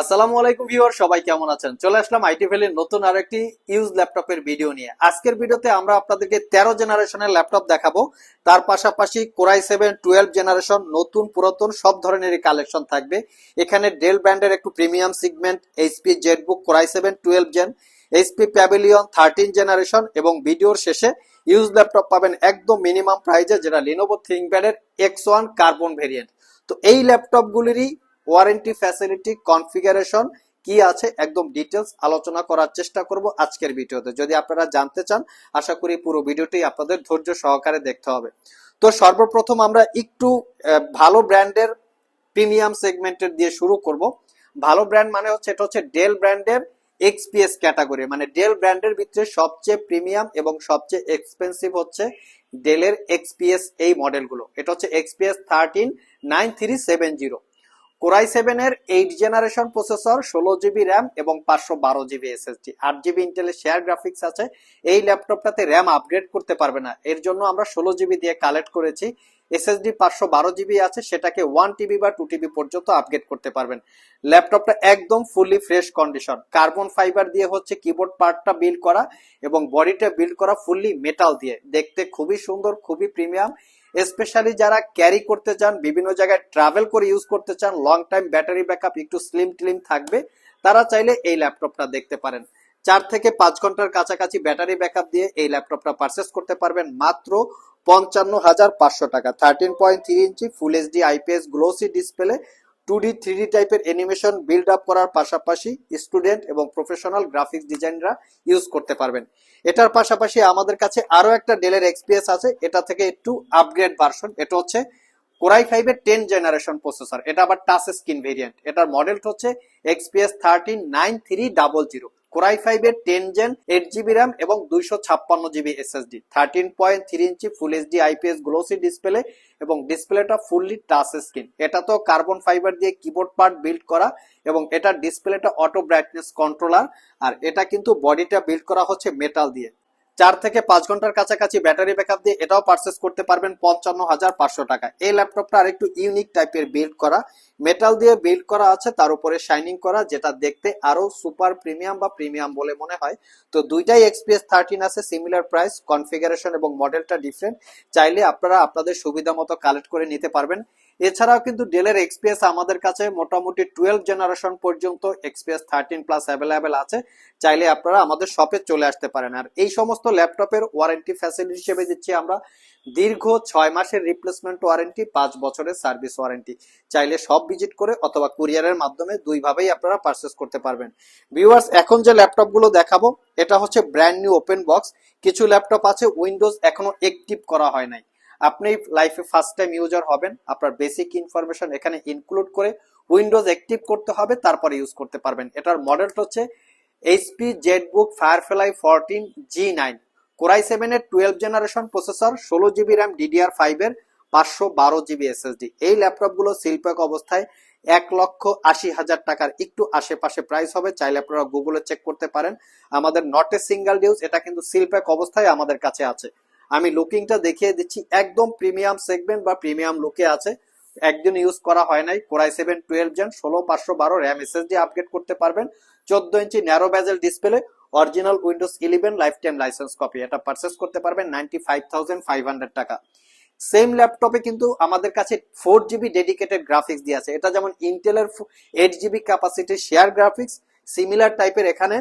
আসসালামু আলাইকুম ভিউয়ার, সবাই কেমন আছেন? চলে আসলাম আইটি ভ্যালির নতুন আরেকটি ইউজ ল্যাপটপের ভিডিও নিয়ে। আজকের ভিডিওতে আমরা আপনাদেরকে তেরো জেনারেশনের ল্যাপটপ দেখাবো। তার পাশাপাশি কোরাই সেভেন, টুয়েলভ জেনারেশন, নতুন, পুরাতন, সব ধরনেরই কালেকশন থাকবে। এখানে ডেল ব্র্যান্ডের একটু premium segment HP ZBook, core i seven, twelve gen HP Pavilion, thirteen generation এবং ভিডিওর শেষে ইউজ ল্যাপটপ পাবেন একদম মিনিমাম প্রাইজে, যেটা লিনোভো থিঙ্কপ্যাডের এক্স ওয়ান কার্বন ভেরিয়েন্ট তো এই ল্যাপটপগুলিরই ওয়ারেন্টি ফ্যাসিলিটি, কনফিগারেশন, কি আছে একদম ডিটেলস আলোচনা করার চেষ্টা করব আজকের ভিডিওতে। যদি আপনারা জানতে চান, আশা করি পুরো ভিডিওটি আপনাদের ধৈর্য সহকারে দেখতে হবে। তো সর্বপ্রথম আমরা একটু ভালো ব্র্যান্ডের প্রিমিয়াম সেগমেন্টের দিয়ে শুরু করব। ভালো ব্র্যান্ড মানে হচ্ছে, এটা হচ্ছে ডেল ব্র্যান্ডের এক্সপিএস ক্যাটাগরি। মানে ডেল ব্র্যান্ডের ভিতরে সবচেয়ে প্রিমিয়াম এবং সবচেয়ে এক্সপেন্সিভ হচ্ছে ডেলের এক্সপিএস এই মডেলগুলো। এটা হচ্ছে XPS thirteen nine three seven zero. Core i seven এর এইট জেনারেশন প্রসেসর, ষোলো জিবি র্যাম এবং পাঁচশো বারো জিবি এসএসডি। আট জিবি ইন্টেলের শেয়ার গ্রাফিক্স আছে। এই ল্যাপটপটাতে র্যাম আপগ্রেড করতে পারবে না। এর জন্য আমরা ষোলো জিবি দিয়ে কালেক্ট করেছি। এসএসডি পাঁচশো বারো জিবি আছে। সেটাকে ওয়ান টিবি বা টু টিবি পর্যন্ত আপগ্রেড করতে পারবেন। ল্যাপটপটা একদম fully fresh condition carbon fibre দিয়ে হচ্ছে কিবোর্ড পার্টটা বিল্ড করা এবং বডিটা বিল্ড করা ফুললি মেটাল দিয়ে। দেখতে খুবই সুন্দর, খুবই প্রিমিয়াম স্পেশালি যারা ক্যারি করতে চান, বিভিন্ন জায়গায় ট্রাভেল করে ইউজ করতে চান লং টাইম ব্যাটারি ব্যাকআপ একটু স্লিম টিলিম থাকবে, তারা চাইলে এই ল্যাপটপটা দেখতে পারেন। চার থেকে পাঁচ ঘণ্টার কাছাকাছি ব্যাটারি ব্যাকআপ দিয়ে এই ল্যাপটপটা পারচেস করতে পারবেন, মাত্র পঞ্চান্ন হাজার পাঁচশো টাকা। Thirteen point three inch full HD IPS glossy display two D three D টাইপের অ্যানিমেশন বিল্ড আপ করার পাশাপাশি স্টুডেন্ট এবং প্রফেশনাল গ্রাফিক্স ডিজাইনরা ইউজ করতে পারবেন। এটার পাশাপাশি আমাদের কাছে আরও একটা ডেলের এক্সপিএস আছে। এটা থেকে একটু আপগ্রেড ভার্সন এটা হচ্ছে কোরাই ফাইভের টেন জেনারেশন প্রসেসর এটা আবার টাচ স্ক্রিন ভেরিয়েন্ট এটার মডেলটা হচ্ছে XPS thirteen nine three double zero core i ফাইভের ten gen eight GB RAM এবং দুইশো ছাপ্পান্ন GB SSD thirteen point three inch full HD IPS glossy display এবং ডিসপ্লেটা ফুললি টাচ স্ক্রিন এটা তো কার্বন ফাইবার দিয়ে কিবোর্ড পার্ট বিল্ড করা এবং এটার ডিসপ্লেটা অটো ব্রাইটনেস কন্ট্রোলার আর এটা কিন্তু বডিটা বিল্ড করা হচ্ছে মেটাল দিয়ে। চার থেকে পাঁচ ঘণ্টার কাছাকাছি ব্যাটারি ব্যাকআপ দিয়ে এটাও পারচেস করতে পারবেন পঞ্চান্ন হাজার পাঁচশো টাকা এই ল্যাপটপটা আরেকটু ইউনিক টাইপের বিল্ড করা। মেটাল দিয়ে বিল্ড করা আছে, তার উপরে শাইনিং করা, যেটা দেখতে আরও সুপার প্রিমিয়াম বা প্রিমিয়াম বলে মনে হয়। তো দুইটাই এক্সপিএস থার্টিন আছে সিমিলার প্রাইস কনফিগারেশন এবং মডেলটা ডিফারেন্ট চাইলে আপনারা আপনাদের সুবিধা মতো কালেক্ট করে নিতে পারবেন। এছাড়াও কিন্তু ডেলের এক্সপিএস আমাদের কাছে মোটামুটি টুয়েলভ জেনারেশন পর্যন্ত এক্সপিএস থার্টিন প্লাস অ্যাভেলেবেল আছে। চাইলে আপনারা আমাদের শপে চলে আসতে পারেন। আর এই সমস্ত ল্যাপটপের ওয়ারেন্টি ফ্যাসিলিটি হিসেবে দিচ্ছি আমরা। দীর্ঘ ছয় মাসের রিপ্লেসমেন্ট ওয়ারেন্টি পাঁচ বছরের সার্ভিস ওয়ারেন্টি চাইলে সব ভিজিট করে অথবা কুরিয়ারের মাধ্যমে দুইভাবেই আপনারা পারচেস করতে পারবেন। ভিউয়ার্স এখন যে ল্যাপটপগুলো দেখাবো, এটা হচ্ছে ব্র্যান্ড নিউ ওপেন বক্স কিছু ল্যাপটপ আছে উইন্ডোজ এখনও অ্যাক্টিভ করা হয় নাই। আপনি লাইফে ফার্স্ট টাইম ইউজার হবেন, আপনার বেসিক ইনফরমেশন এখানে ইনক্লুড করে উইন্ডোজ অ্যাক্টিভ করতে হবে, তারপরে ইউজ করতে পারবেন। এটার মডেলটা হচ্ছে HP ZBook Firefly fourteen G nine core i সেভেনের টুয়েলভ জেনারেশন প্রসেসর ষোলো জিবি র্যাম ডিডিআর ফাইভের পাঁচশো বারো জিবি এসএসডি এই ল্যাপটপগুলো শিল্পক অবস্থায় এক লক্ষ আশি হাজার টাকার। একটু আশেপাশে প্রাইস হবে, চাইলে আপনারা গুগলে চেক করতে পারেন। আমাদের নট এ সিঙ্গেল ডিউজ এটা কিন্তু শিল্পক অবস্থায় আমাদের কাছে আছে। আমি লুকিংটা দেখিয়ে দিচ্ছি। একদম প্রিমিয়াম সেগমেন্ট বা প্রিমিয়াম লুকে আছে। একদিন ইউজ করা হয় নাই। কোরাই সেভেন টুয়েলভ জেন ষোলো, পাঁচশো বারো র্যাম এসএসডি আপগ্রেড করতে পারবেন। চোদ্দ inch narrow bezel display original Windows eleven life time licence copy এটা পারচেস করতে পারবেন ninety five thousand five hundred টাকা সেম ল্যাপটপে কিন্তু আমাদের কাছে ফোর জিবি ডেডিকেটেড গ্রাফিক্স দিয়ে আছে। এটা যেমন ইন্টেলের eight GB capacity share graphics similar টাইপের এখানে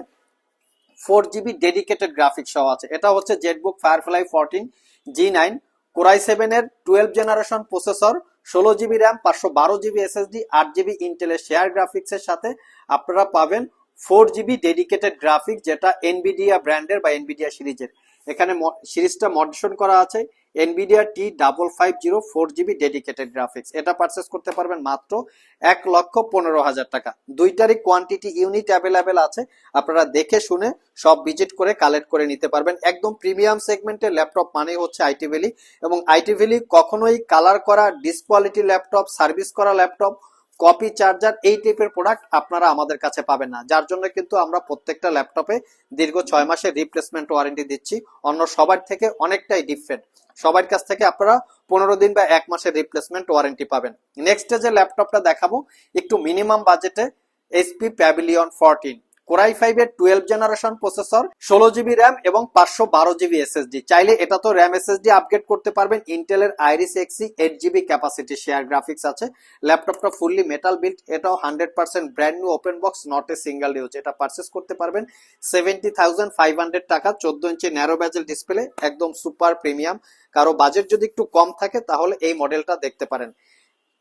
ফোর জিবি ডেডিকেটেড গ্রাফিক্স সহ আছে। এটা হচ্ছে ZBook Firefly fourteen G nine core i সেভেনের টুয়েলভ জেনারেশন প্রসেসর ষোলো জিবি র্যাম পাঁচশো বারো জিবি এসএসডি আট জিবি ইন্টেলের শেয়ার গ্রাফিক্সের সাথে আপনারা পাবেন ফোর জিবি ডেডিকেটেড গ্রাফিক্স যেটা এনবিডিয়া ব্র্যান্ডের বা এনবিডিয়া সিরিজের। এখানে সিরিজটা মডিশন করা আছে। Nvidia T double five zero four GB dedicated graphics এটা পারচেস করতে পারবেন মাত্র এক লক্ষ পনেরো হাজার টাকা। দুইটারই কোয়ান্টিটি ইউনিট অ্যাভেলেবেল আছে। আপনারা দেখে শুনে সব ভিজিট করে কালেক্ট করে নিতে পারবেন। একদম প্রিমিয়াম সেগমেন্টের ল্যাপটপ মানেই হচ্ছে আইটি ভ্যালি এবং আইটি ভ্যালি কখনোই কালার করা ডিসকোয়ালিটি ল্যাপটপ সার্ভিস করা ল্যাপটপ কপি চার্জার এই টাইপের প্রোডাক্ট আপনারা আমাদের কাছে পাবেন না। যার জন্য কিন্তু আমরা প্রত্যেকটা ল্যাপটপে দীর্ঘ ছয় মাসের রিপ্লেসমেন্ট ওয়ারেন্টি দিচ্ছি। অন্য সবার থেকে অনেকটাই ডিফারেন্ট সবার কাছ থেকে আপনারা পনেরো দিন বা এক মাসের রিপ্লেসমেন্ট ওয়ারেন্টি পাবেন। নেক্সট যে ল্যাপটপটা দেখাবো, একটু মিনিমাম বাজেটে SP Pavilion fourteen core i five এর টুয়েলভ জেনারেশন প্রসেসর ষোলো জিবি র্যাম এবং পাঁচশো বারো জিবি এসএসডি চাইলে এটা তো র্যাম এসএসডি আপগ্রেড করতে পারবেন ইন্টেলের Iris Xe eight GB capacity share graphics আছে। ল্যাপটপটা ফুললি মেটাল বিল্ড এটাও hundred percent brand new open box not a single use এটা পারচেস করতে পারবেন সেভেন্টি থাউজেন্ড ফাইভ হান্ড্রেড টাকা, চোদ্দ ইঞ্চি ন্যারো ব্যাজেল ডিসপ্লে একদম সুপার প্রিমিয়াম কারও বাজেট যদি একটু কম থাকে, তাহলে এই মডেলটা দেখতে পারেন।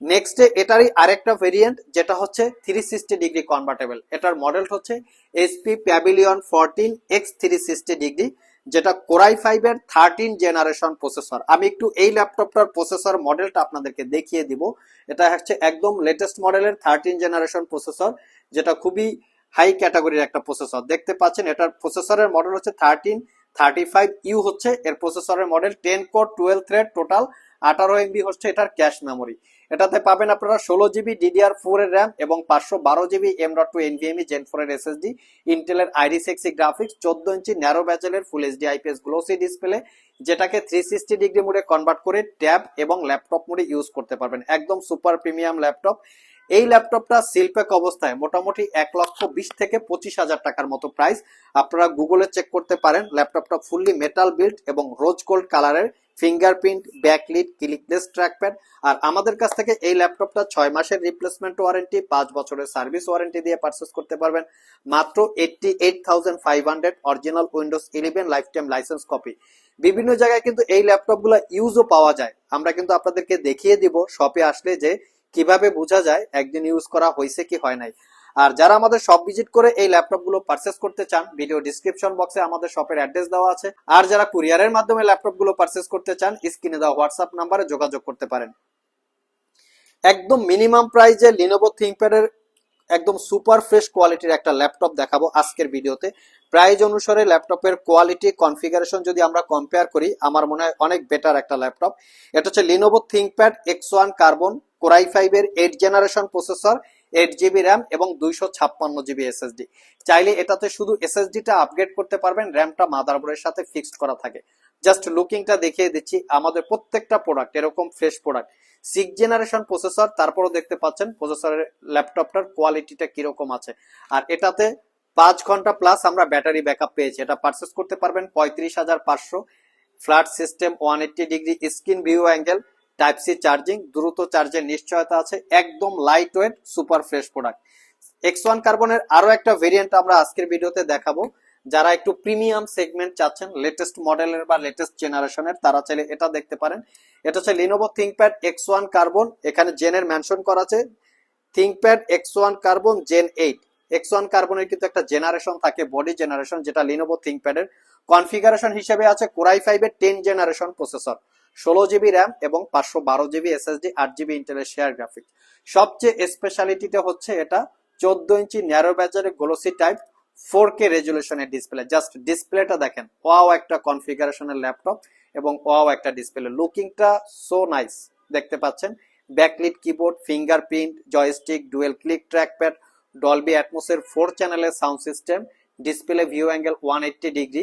নেক্সট এটারই আরেকটা ভেরিয়েন্ট যেটা হচ্ছে থ্রি সিক্সটি ডিগ্রি কনভার্টেবল এটার মডেল হচ্ছে SP Pavilion fourteen X three sixty degree যেটা কোরাই ফাইভের থার্টিন জেনারেশন প্রসেসর আমি একটু এই ল্যাপটপটার প্রসেসর মডেলটা আপনাদেরকে দেখিয়ে দিব। এটা হচ্ছে একদম লেটেস্ট মডেলের থার্টিন জেনারেশন প্রসেসর যেটা খুবই হাই ক্যাটাগরির একটা প্রসেসর দেখতে পাচ্ছেন, এটার প্রসেসরের মডেল হচ্ছে থার্টিন থার্টি ফাইভ ইউ হচ্ছে। এর প্রসেসরের model ten core twelve thread total আঠারো এমবি হচ্ছে এটার ক্যাশ মেমোরি এটাতে পাবেন আপনারা ষোলো জিবি ডিডিআর ফোর এর র্যাম এবং পাঁচশো বারো GB M dot two NVMe gen four এর এসএসডি ইন্টেলের আইরিস এক্সি গ্রাফিক্স চোদ্দ ইঞ্চি narrow ব্যাচেলের full HD IPS glossy display যেটাকে থ্রি সিক্সটি ডিগ্রি মোডে কনভার্ট করে ট্যাব এবং ল্যাপটপ মোডে ইউজ করতে পারবেন। একদম সুপার প্রিমিয়াম ল্যাপটপ এই ল্যাপটপটা শিল্পেক অবস্থায় মোটামুটি এক লক্ষ বিশ থেকে পঁচিশ হাজার টাকার মতো প্রাইস আপনারা গুগলে চেক করতে পারেন ল্যাপটপটা ফুললি মেটাল বিল্ড এবং রোজ গোল্ড কালারের ফিঙ্গারপ্রিন্ট, ব্যাকলিট, ক্লিকলেস ট্র্যাকপ্যাড আর আমাদের কাছ থেকে এই ল্যাপটপটা ছয় মাসের রিপ্লেসমেন্ট ওয়ারেন্টি পাঁচ বছরের সার্ভিস ওয়ারেন্টি দিয়ে পারচেস করতে পারবেন। মাত্র eighty eight thousand five hundred original Windows eleven life time licence copy বিভিন্ন জায়গায় কিন্তু এই ল্যাপটপগুলো ইউজও পাওয়া যায়। আমরা কিন্তু আপনাদেরকে দেখিয়ে দিব শপে আসলে যে কীভাবে বোঝা যায়, একদিন ইউজ করা হয়েছে কি হয় নাই। আর যারা আমাদের শপ ভিজিট করে এই ল্যাপটপগুলো পারচেস করতে চান ভিডিও ডিসক্রিপশন বক্সে আমাদের শপের অ্যাড্রেস দেওয়া আছে। আর যারা কুরিয়ারের মাধ্যমে ল্যাপটপগুলো পারচেস করতে চান স্ক্রিনে দেওয়া হোয়াটসঅ্যাপ নাম্বারে যোগাযোগ করতে পারেন। একদম মিনিমাম প্রাইজে লিনোভো থিঙ্কপ্যাডের একদম সুপার ফ্রেশ কোয়ালিটির একটা ল্যাপটপ দেখাবো আজকের ভিডিওতে। প্রাইজ অনুসারে ল্যাপটপের কোয়ালিটি কনফিগারেশন যদি আমরা কম্পেয়ার করি, আমার মনে হয় অনেক বেটার একটা ল্যাপটপ এটা হচ্ছে Lenovo ThinkPad X one carbon core i five এর eight generation processor eight GB RAM এবং দুইশো ছাপ্পান্ন জিবি এসএসডি চাইলে এটাতে শুধু এসএসডিটা আপগ্রেড করতে পারবেন র্যামটা মাদারবোর্ডের সাথে ফিক্সড করা থাকে। জাস্ট লুকিংটা দেখিয়ে দিচ্ছি, আমাদের প্রত্যেকটা প্রোডাক্ট এরকম fresh product six generation processor তারপরও দেখতে পাচ্ছেন প্রসেসরের ল্যাপটপটার কোয়ালিটিটা কীরকম আছে। আর এটাতে পাঁচ ঘণ্টা প্লাস আমরা ব্যাটারি ব্যাকআপ পেয়েছি। এটা পারচেস করতে পারবেন পঁয়ত্রিশ হাজার পাঁচশো। Flat system one eighty degree screen view angle type C charging দ্রুত চার্জের নিশ্চয়তা আছে, একদম light weight super fresh product X one কার্বনের আরও একটা ভেরিয়েন্ট আমরা আজকের ভিডিওতে দেখাবো। যারা একটু প্রিমিয়াম সেগমেন্ট চাচ্ছেন লেটেস্ট মডেলের বা লেটেস্ট জেনারেশনের তারা চাইলে এটা দেখতে পারেন। এটা হচ্ছে Lenovo ThinkPad X one carbon এখানে জেনের মেনশন করা আছে। ThinkPad X one carbon gen eight X one কার্বনের কিন্তু একটা জেনারেশন থাকে বডি জেনারেশন যেটা লিনোভো থিঙ্কপ্যাডের কনফিগারেশন হিসেবে আছে কোরাই ফাইভের টেন জেনারেশন প্রসেসর ষোলো জিবি র্যাম এবং পাঁচশো বারো জিবি এসএসডি, আট জিবি ইন্টেলের শেয়ার গ্রাফিক্স সবচেয়ে স্পেশালিটিটা হচ্ছে এটা চোদ্দ ইঞ্চি ন্যারো ব্যাজারে গ্লোসি টাইপ ফোর কে রেজুলেশনের ডিসপ্লে জাস্ট ডিসপ্লেটা দেখেন ওয়াও একটা কনফিগারেশনের ল্যাপটপ এবং ওয়াও একটা ডিসপ্লে লুকিংটা সো নাইস দেখতে পাচ্ছেন। Backlit keyboard fingerprint joystick dual click trackpad Dolby অ্যাটমোসের four চ্যানেলের sound system display view angle one eighty degree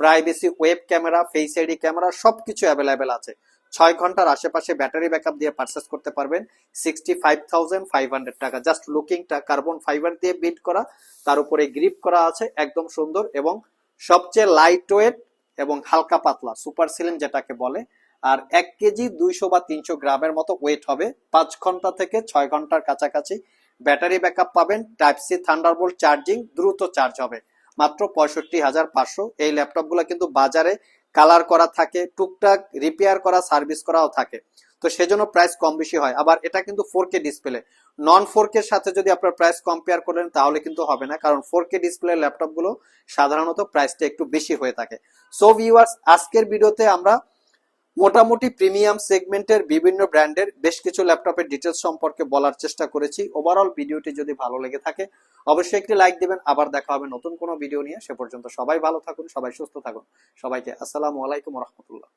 privacy web camera face ID camera সবকিছু অ্যাভেলেবেল আছে। ছয় ঘণ্টার আশেপাশে ব্যাটারি ব্যাকআপ দিয়ে পারচেস করতে পারবেন। Sixty five thousand five hundred টাকা জাস্ট লুকিংটা কার্বন ফাইবার দিয়ে বিল্ড করা। তার উপরে গ্রিপ করা আছে, একদম সুন্দর এবং সবচেয়ে লাইট ওয়েট এবং হালকা পাতলা সুপার সিলিং যেটাকে বলে। আর এক কেজি দুইশো বা তিনশো গ্রামের মতো ওয়েট হবে। পাঁচ ঘণ্টা থেকে ছয় ঘণ্টার কাছাকাছি ব্যাটারি ব্যাকআপ পাবেন। টাইপ সি থান্ডারবোল্ট চার্জিং দ্রুত চার্জ হবে। মাত্র পঁয়ষট্টি হাজার পাঁচশো। এই ল্যাপটপগুলো কিন্তু বাজারে কালার করা থাকে, টুকটাক রিপেয়ার করা সার্ভিস করাও থাকে। তো সেজন্য প্রাইস কম বেশি হয়। আবার এটা কিন্তু four K display non four K সাথে যদি আপনার প্রাইস কম্পেয়ার করেন, তাহলে কিন্তু হবে না। কারণ ফোর কে ডিসপ্লে ল্যাপটপগুলো সাধারণত প্রাইসটা একটু বেশি হয়ে থাকে। সো ভিউয়ার্স আজকের ভিডিওতে আমরা মোটামুটি প্রিমিয়াম সেগমেন্টের বিভিন্ন ব্র্যান্ডের বেশ কিছু ল্যাপটপের ডিটেলস সম্পর্কে বলার চেষ্টা করেছি। ওভারঅল ভিডিওটি যদি ভালো লেগে থাকে, অবশ্যই একটি লাইক দেবেন। আবার দেখা হবে নতুন কোনো ভিডিও নিয়ে। সে পর্যন্ত সবাই ভালো থাকুন, সবাই সুস্থ থাকুন। সবাইকে আসসালামু আলাইকুম রহমতুল্লাহ।